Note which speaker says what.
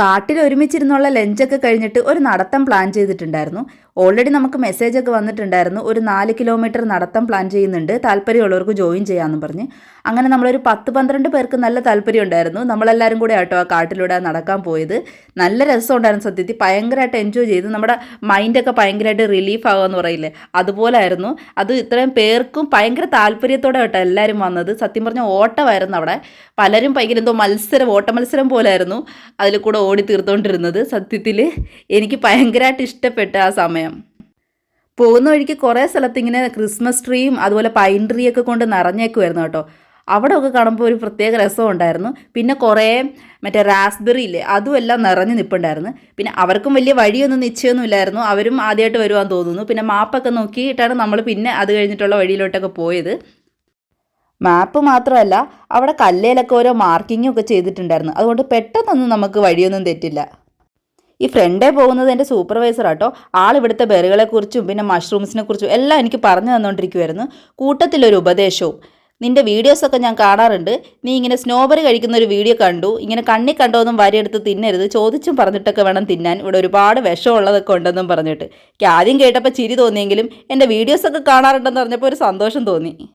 Speaker 1: കാട്ടിൽ ഒരുമിച്ചിരുന്നുള്ള ലഞ്ചൊക്കെ കഴിഞ്ഞിട്ട് ഒരു നടത്തം പ്ലാൻ ചെയ്തിട്ടുണ്ടായിരുന്നു. ഓൾറെഡി നമുക്ക് മെസ്സേജ് ഒക്കെ വന്നിട്ടുണ്ടായിരുന്നു. ഒരു നാല് കിലോമീറ്റർ നടത്തം പ്ലാൻ ചെയ്യുന്നുണ്ട്. താല്പര്യമുള്ളവർക്ക് ജോയിൻ ചെയ്യാമെന്ന് പറഞ്ഞ്. അങ്ങനെ നമ്മളൊരു പത്ത് പന്ത്രണ്ട് പേർക്ക് നല്ല താല്പര്യം ഉണ്ടായിരുന്നു നമ്മളെല്ലാവരും കൂടെ ആട്ടോ ആ കാട്ടിലൂടെ നടക്കാൻ പോയത്. നല്ല രസം രസമുണ്ടായിരുന്നു സത്യത്തിൽ. ഭയങ്കരമായിട്ട് എൻജോയ് ചെയ്ത്. നമ്മുടെ മൈൻഡൊക്കെ ഭയങ്കരമായിട്ട് റിലീഫ് ആകുമെന്ന് പറയില്ലേ? അതുപോലെ ആയിരുന്നു അത് ഇത്രയും പേർക്കും ഭയങ്കര താല്പര്യത്തോടെ കേട്ടോ എല്ലാവരും വന്നത്. സത്യം പറഞ്ഞ ഓട്ടമായിരുന്നു അവിടെ. പലരും ഭയങ്കര എന്തോ മത്സരം ഓട്ട മത്സരം പോലായിരുന്നു. അതിൽ കൂടെ ഓടി തീർത്തുകൊണ്ടിരുന്നത് സത്യത്തിൽ എനിക്ക് ഭയങ്കരമായിട്ട് ഇഷ്ടപ്പെട്ട ആ സമയം. പോകുന്ന വഴിക്ക് കുറേ സ്ഥലത്ത് ഇങ്ങനെ ക്രിസ്മസ് ട്രീയും അതുപോലെ പൈൻ ട്രീ ഒക്കെ കൊണ്ട് നിറഞ്ഞേക്കുമായിരുന്നു കേട്ടോ. അവിടെ ഒക്കെ കാണുമ്പോൾ ഒരു പ്രത്യേക രസം ഉണ്ടായിരുന്നു. പിന്നെ കുറേ മറ്റേ റാസ്ബെറി ഇല്ലേ അതും എല്ലാം നിറഞ്ഞു നിൽപ്പുണ്ടായിരുന്നു പിന്നെ അവർക്കും വലിയ വഴിയൊന്നും നിശ്ചയമൊന്നുമില്ലായിരുന്നു അവരും ആദ്യമായിട്ട് വരുവാൻ തോന്നുന്നു. പിന്നെ മാപ്പൊക്കെ നോക്കിയിട്ടാണ് നമ്മൾ പിന്നെ അത് കഴിഞ്ഞിട്ടുള്ള വഴിയിലോട്ടൊക്കെ പോയത്. മാപ്പ് മാത്രമല്ല അവിടെ കല്ലേലൊക്കെ ഓരോ മാർക്കിങ്ങും ഒക്കെ ചെയ്തിട്ടുണ്ടായിരുന്നു. അതുകൊണ്ട് പെട്ടെന്നൊന്നും നമുക്ക് വഴിയൊന്നും തെറ്റില്ല. ഈ ഫ്രണ്ടേ പോകുന്നത് എന്റെ സൂപ്പർവൈസർ ആട്ടോ ആൾ ഇവിടുത്തെ ബെറുകളെക്കുറിച്ചും പിന്നെ മഷ്റൂംസിനെ കുറിച്ചും എല്ലാം എനിക്ക് പറഞ്ഞു തന്നുകൊണ്ടിരിക്കുമായിരുന്നു കൂട്ടത്തിലൊരു ഉപദേശവും. നിന്റെ വീഡിയോസൊക്കെ ഞാൻ കാണാറുണ്ട്. നീ ഇങ്ങനെ സ്നോബറി കഴിക്കുന്ന ഒരു വീഡിയോ കണ്ടു. ഇങ്ങനെ കണ്ണി കണ്ടോന്നും വരിയെടുത്ത് തിന്നരുത്. ചോദിച്ചും പറഞ്ഞിട്ടൊക്കെ വേണം തിന്നാൻ. ഇവിടെ ഒരുപാട് വിഷമുള്ളതൊക്കെ ഉണ്ടെന്നും പറഞ്ഞിട്ട്. എനിക്ക് ആദ്യം കേട്ടപ്പോൾ ചിരി തോന്നിയെങ്കിലും എന്റെ വീഡിയോസൊക്കെ കാണാറുണ്ടെന്ന് പറഞ്ഞപ്പോൾ ഒരു സന്തോഷം തോന്നി.